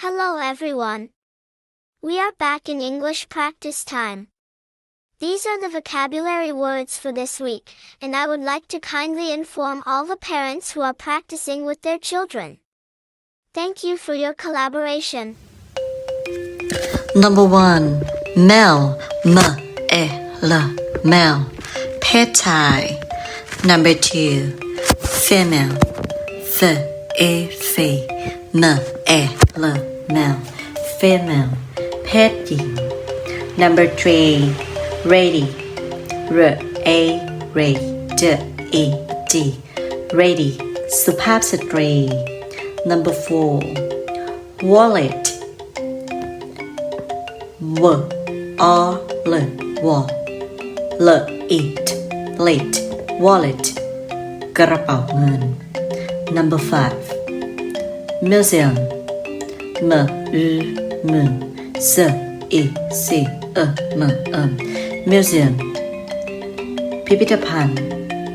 Hello everyone. We are back in English practice time. These are the vocabulary words for this week, and I would like to kindly inform all the parents who are practicing with their children. Thank you for your collaboration. Number one, mel, m e l, mel, Petai. Number two, female, f e f, m e l male female เพศหญิง Number three ready r a r d e d ready สุภาพสตรี Number four wallet w o l w l it late wallet กระเป๋าเงิน number five museum m u m s i c e m m museum พิพิธภัณฑ์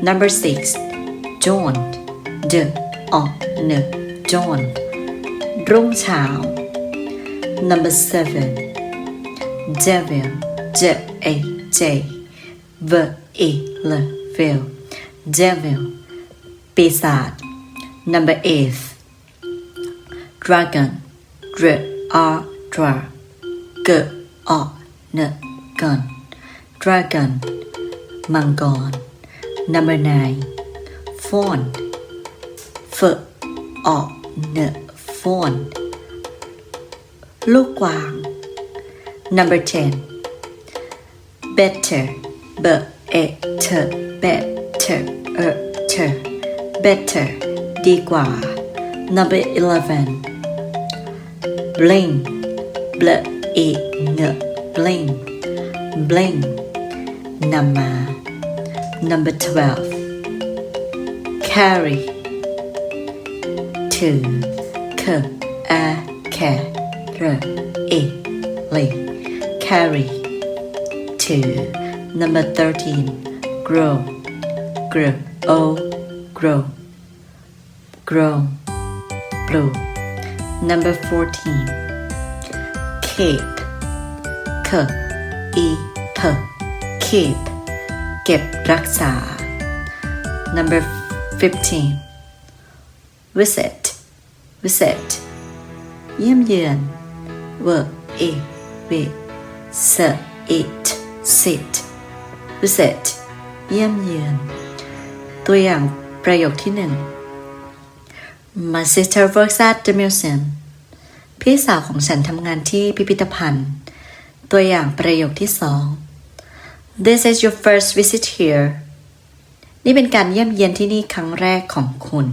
number six dawn d o n dawn รุ่งเช้า number seven devil d a j v e l vil devil ปีศาจ number eight dragon dr r dra g o n gun dragon มังกร number nine fawn f o n fawn ลูกกวาง Number 10 better b e t r better e t r better ดีกว่า Number blame b l e n. Bling, bling, number. Number 12 carry. To k a k r e l. Carry. To number 13 grow. Grow. O grow. Grow. Blue number 14 keep k e p keep เก็บรักษา number 15 visit visit เยี่ยมเยือน V e w s it sit visit เยี่ยมเยือน ตัวอย่างประโยคที่หนึ่ง My sister works at the museum พี่สาวของฉันทำงานที่พิพิธภัณฑ์ ตัวอย่างประโยคที่สอง This is your first visit here นี่เป็นการเยี่ยมเยียนที่นี่ครั้งแรกของคุณ